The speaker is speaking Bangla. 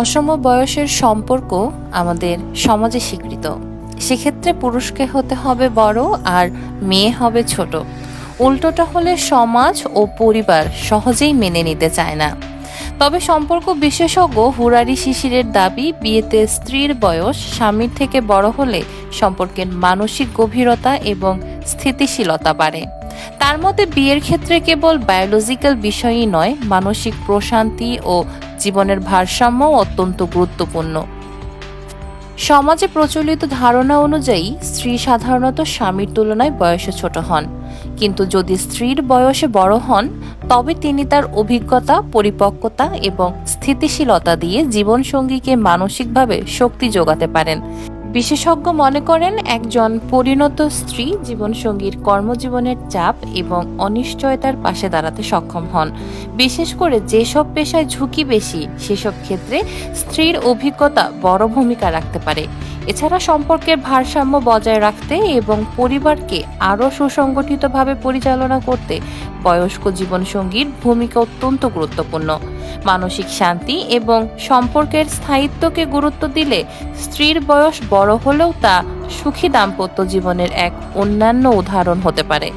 অসম বয়সের সম্পর্ক আমাদের সমাজে স্বীকৃত। সেক্ষেত্রে পুরুষকে হতে হবে বড় আর মেয়ে হবে ছোট। উল্টোটা হলে সমাজ ও পরিবার সহজেই মেনে নিতে চায় না। তবে সম্পর্ক বিশেষজ্ঞ হুরারি শিশিরের দাবি, বিয়েতে স্ত্রীর বয়স স্বামীর থেকে বড় হলে সম্পর্কের মানসিক গভীরতা এবং স্থিতিশীলতা বাড়ে। তার মতে বিয়ের ক্ষেত্রে কেবল বায়োলজিক্যাল বিষয়ই নয়, মানসিক প্রশান্তি ও জীবনের ভারসাম্য অত্যন্ত গুরুত্বপূর্ণ। সমাজে প্রচলিত ধারণা অনুযায়ী স্ত্রী সাধারণত স্বামীর তুলনায় বয়সে ছোট হন। কিন্তু যদি স্ত্রীর বয়সে বড় হন, তবে তিনি তার অভিজ্ঞতা, পরিপক্কতা এবং স্থিতিশীলতা দিয়ে জীবনসঙ্গীকে মানসিকভাবে শক্তি যোগাতে পারেন। বিশেষজ্ঞ মনে করেন একজন পরিণত স্ত্রী জীবনসঙ্গীর কর্মজীবনের চাপ এবং অনিশ্চয়তার পাশে দাঁড়াতে সক্ষম হন। বিশেষ করে যেসব পেশায় ঝুঁকি বেশি, সেসব ক্ষেত্রে স্ত্রীর অভিজ্ঞতা বড় ভূমিকা রাখতে পারে। এছাড়া সম্পর্কের ভারসাম্য বজায় রাখতে এবং পরিবারকে আরও সুসংগঠিতভাবে পরিচালনা করতে বয়স্ক জীবনসঙ্গীর ভূমিকা অত্যন্ত গুরুত্বপূর্ণ। মানসিক শান্তি এবং সম্পর্কের স্থায়িত্বকে গুরুত্ব দিলে স্ত্রীর বয়স বড় হলেও তা সুখী দাম্পত্য জীবনের এক অন্যান্য উদাহরণ হতে পারে।